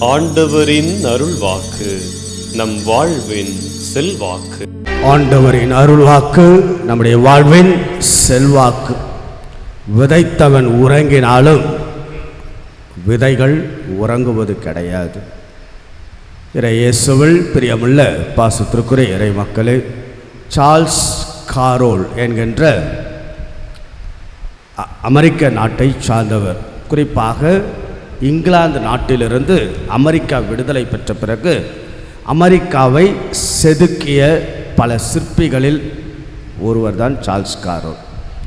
ஆண்டவரின் அருள்வாக்கு நம் வாழ்வின் செல்வாக்கு. ஆண்டவரின் அருள்வாக்கு நம்முடைய வாழ்வின் செல்வாக்கு. விதைத்தவன் உறங்கினாலும் விதைகள் உறங்குவது கிடையாது. இறை இயேசுவில் பிரியமுள்ள பாசத்திற்குரிய இறை மக்களே சார்ல்ஸ் காரோல் என்கின்ற அமெரிக்க நாட்டை சார்ந்தவர். குறிப்பாக இங்கிலாந்து நாட்டிலிருந்து அமெரிக்கா விடுதலை பெற்ற பிறகு அமெரிக்காவை செதுக்கிய பல சிற்பிகளில் ஒருவர் தான் சார்ல்ஸ் காரோ.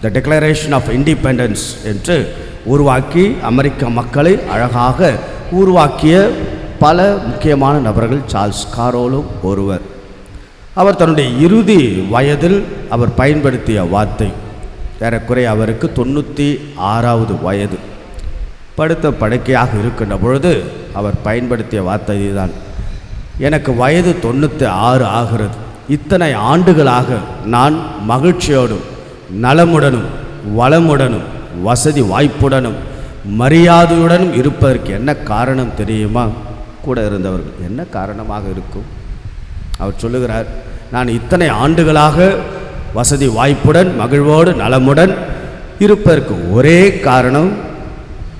த டிக்ளரேஷன் ஆஃப் இண்டிபெண்டன்ஸ் என்று உருவாக்கி அமெரிக்க மக்களை அழகாக உருவாக்கிய பல முக்கியமான நபர்கள் சார்ல்ஸ் காரோலும் ஒருவர். அவர் தன்னுடைய இறுதி வயதில் அவர் பயன்படுத்திய வார்த்தை. ஏறக்குறை அவருக்கு தொண்ணூற்றி ஆறாவது வயது. படுத்த படுக்கையாக இருக்கின்ற பொழுது அவர் பயன்படுத்திய வார்த்தை தான் எனக்கு வயது தொண்ணூற்றி ஆறு ஆகிறது. இத்தனை ஆண்டுகளாக நான் மகிழ்ச்சியோடும் நலமுடனும் வளமுடனும் வசதி வாய்ப்புடனும் மரியாதையுடனும் இருப்பதற்கு என்ன காரணம் தெரியுமா? கூட இருந்தவர்கள் என்ன காரணமாக இருக்கும்? அவர் சொல்லுகிறார் நான் இத்தனை ஆண்டுகளாக வசதி வாய்ப்புடன் மகிழ்வோடு நலமுடன் இருப்பதற்கு ஒரே காரணம்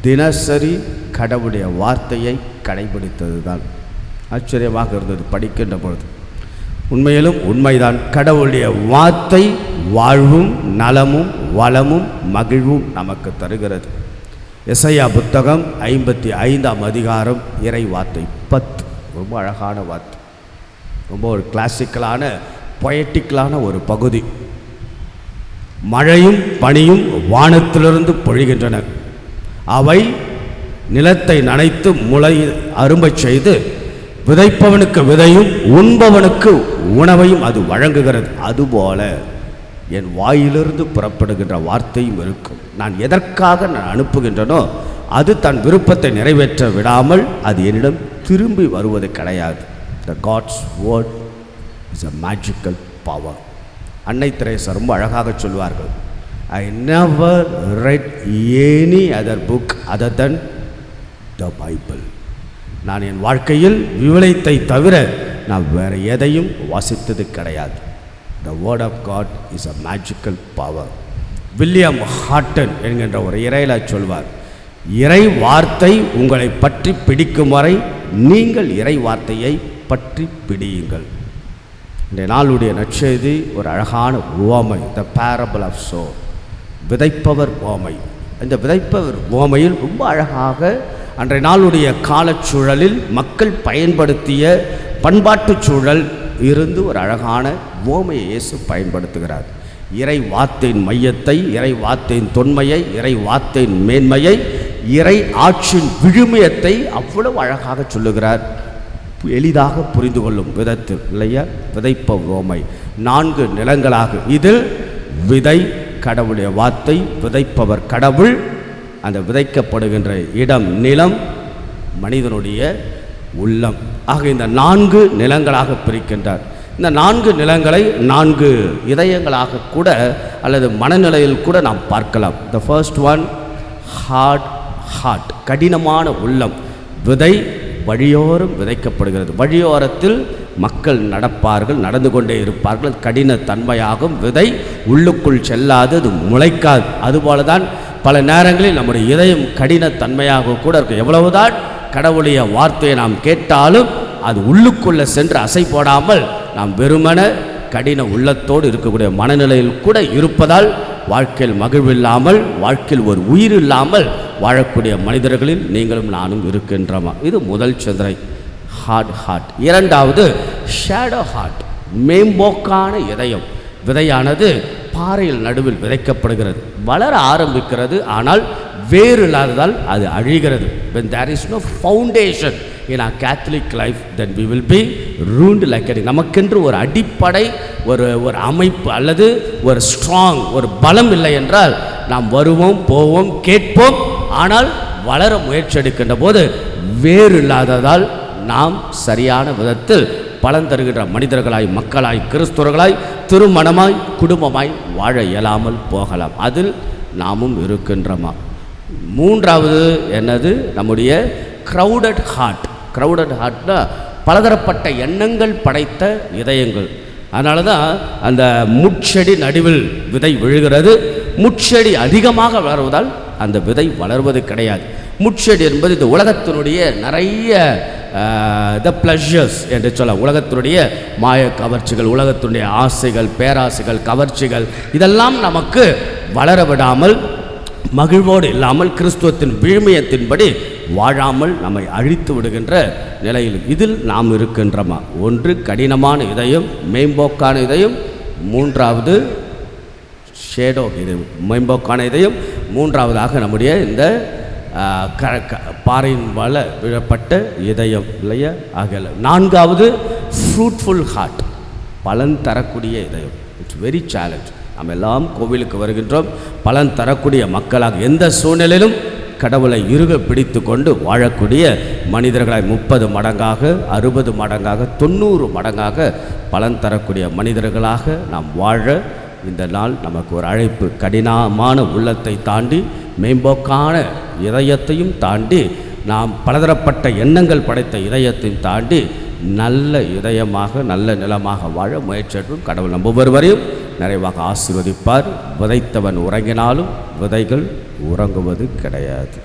தினசரி கடவுளுடைய வார்த்தையை கடைபிடித்தது தான் ஆச்சரியமாக இருந்தது படிக்கின்ற பொழுது. உண்மையிலும் உண்மைதான். கடவுளுடைய வார்த்தை வாழ்வும் நலமும் வளமும் மகிழ்வும் நமக்கு தருகிறது. இசையா புத்தகம் ஐம்பத்தி ஐந்தாம் அதிகாரம் இறை வார்த்தை பத்து. ரொம்ப அழகான வார்த்தை. ரொம்ப ஒரு கிளாசிக்கலான பொயட்டிக்கலான ஒரு பகுதி. மழையும் பனியும் வானத்திலிருந்து பொழிகின்றன. அவை நிலத்தை நனைத்து முளை அரும்பச் செய்து விதைப்பவனுக்கு விதையும் உண்பவனுக்கு உணவையும் அது வழங்குகிறது. அதுபோல என் வாயிலிருந்து புறப்படுகின்ற வார்த்தையும் இருக்கும். நான் எதற்காக நான் அனுப்புகின்றனோ அது தன் விருப்பத்தை நிறைவேற்ற விடாமல் அது என்னிடம் திரும்பி வருவது கிடையாது. The God's word is a magical power அன்னை திரேசர் ரொம்ப அழகாக சொல்வார்கள். I never read any other book other than the Bible நான் என் வாழ்க்கையில் விவிலியத்தை தவிர நான் வேறு எதையும் வாசித்தது கிடையாது. The word of God is a magical power William Hatton என்கின்ற ஒரு இறையில சொல்வார் இறை வார்த்தை உங்களை பற்றி பிடிக்கும் வரை நீங்கள் இறை வார்த்தையை பற்றி பிடியுங்கள். இந்த நாளுடைய நற்செய்தி ஒரு அழகான உவமை த பேரபிள் ஆஃப் சோ விதைப்பவர் ஓமை இந்த விதைப்பவர் ஓமையில் ரொம்ப அழகாக அன்றைய நாளுடைய காலச்சூழலில் மக்கள் பயன்படுத்திய பண்பாட்டுச் சூழல் இருந்து ஒரு அழகான ஓமையை இயேசு பயன்படுத்துகிறார். இறை வார்த்தையின் மையத்தை இறை வார்த்தையின் தொன்மையை இறை வார்த்தையின் மேன்மையை இறை ஆட்சியின் விழுமியத்தை அவ்வளவு அழகாக சொல்லுகிறார். எளிதாக புரிந்து கொள்ளும் விதத்தில் இல்லையா? விதைப்ப ஓமை நான்கு நிலங்களாக இதில் விதை கடவுளுடைய வார்த்தை விதைப்பவர் கடவுள். அந்த விதைக்கப்படுகின்ற இடம் நிலம் மனிதனுடைய உள்ளம். ஆக இந்த நான்கு நிலங்களாக பிரிக்கின்றார். இந்த நான்கு நிலங்களை நான்கு இதயங்களாக கூட அல்லது மனநிலையில் கூட நாம் பார்க்கலாம். The first one hard heart கடினமான உள்ளம். விதை வழியோரம் விதைக்கப்படுகிறது. வழியோரத்தில் மக்கள் நடப்பார்கள் நடந்து கொண்டே இருப்பார்கள். கடின தன்மையாகும் விதை உள்ளுக்குள் செல்லாது அது முளைக்காது. அதுபோல தான் பல நேரங்களில் நம்முடைய இதயம் கடின தன்மையாக கூட இருக்கும். எவ்வளவுதான் கடவுளுடைய வார்த்தையை நாம் கேட்டாலும் அது உள்ளுக்குள்ளே சென்று அசை போடாமல் நாம் வெறுமன கடின உள்ளத்தோடு இருக்கக்கூடிய மனநிலையில் கூட இருப்பதால் வாழ்க்கையில் மகிழ்வில்லாமல் வாழ்க்கையில் ஒரு உயிர் இல்லாமல் வாழக்கூடிய மனிதர்களில் நீங்களும் நானும் இருக்கின்றோமா? இது முதல் சந்திரை ஹார்ட் ஹார்ட் இரண்டாவது ஷேடோ ஹார்ட் மேம்போக்கான இதயம். விதையானது பாறையில் நடுவில் விதைக்கப்படுகிறது. வளர ஆரம்பிக்கிறது ஆனால் வேறு இல்லாததால் அது அழிகிறது. When there is no foundation in a Catholic life then we will be ruined like நமக்கென்று ஒரு அடிப்படை ஒரு ஒரு அமைப்பு அல்லது ஒரு ஸ்ட்ராங் ஒரு பலம் இல்லை என்றால் நாம் வருவோம் போவோம் கேட்போம் ஆனால் வளர முயற்சி எடுக்கின்ற போது வேறு இல்லாததால் நாம் சரியான விதத்தில் பலன் தருகின்ற மனிதர்களாய் மக்களாய் கிறிஸ்துவர்களாய் திருமணமாய் குடும்பமாய் வாழ இயலாமல் போகலாம். அதில் நாமும் இருக்கின்றோமா? மூன்றாவது என்னது? நம்முடைய க்ரௌடட் ஹார்ட் க்ரௌடட் ஹார்ட்னா பலதரப்பட்ட எண்ணங்கள் படைத்த இதயங்கள். அதனால தான் அந்த முட்செடி நடுவில் விதை விழுகிறது. முட்செடி அதிகமாக வளருவதால் அந்த விதை வளர்வது கிடையாது. முட்செடி என்பது இந்த உலகத்தினுடைய நிறைய த ப்ளஷர்ஸ் என்று சொல்ல உலகத்தினுடைய மாய கவர்ச்சிகள் உலகத்தினுடைய ஆசைகள் பேராசைகள் கவர்ச்சிகள் இதெல்லாம் நமக்கு வளர விடாமல் மகிழ்வோடு இல்லாமல் கிறிஸ்துவத்தின் விழுமியத்தின்படி வாழாமல் நம்மை அழித்து விடுகின்ற நிலையில் இதில் நாம் இருக்கின்றோமா? ஒன்று கடினமான இதயம் மேம்போக்கான இதயம் மூன்றாவது ஷேடோ இதயம் மேம்போக்கான இதயம் மூன்றாவதாக நம்முடைய இந்த க- பாறையின் வள விழப்பட்ட இதயம் இல்லையா ஆகல நான்காவது ஃப்ரூட்ஃபுல் ஹார்ட் பலன் தரக்கூடிய இதயம். இட்ஸ் வெரி சேலஞ்ச் நம்ம எல்லாம் கோவிலுக்கு வருகின்றோம். பலன் தரக்கூடிய மக்களாக எந்த சூழ்நிலையிலும் கடவுளை இருக பிடித்து கொண்டு வாழக்கூடிய மனிதர்களாய் முப்பது மடங்காக அறுபது மடங்காக தொண்ணூறு மடங்காக பலன் தரக்கூடிய மனிதர்களாக நாம் வாழ இந்த நாள் நமக்கு ஒரு அழைப்பு. கடினமான உள்ளத்தை தாண்டி மேம்போக்கான இதயத்தையும் தாண்டி நாம் பலதரப்பட்ட எண்ணங்கள் படைத்த இதயத்தையும் தாண்டி நல்ல இதயமாக நல்ல நிலமாக வாழ முயற்சியும் கடவுள் நம் ஒவ்வொருவரையும் நிறைவாக ஆசீர்வதிப்பார். விதைத்தவன் உறங்கினாலும் விதைகள் உறங்குவது கிடையாது.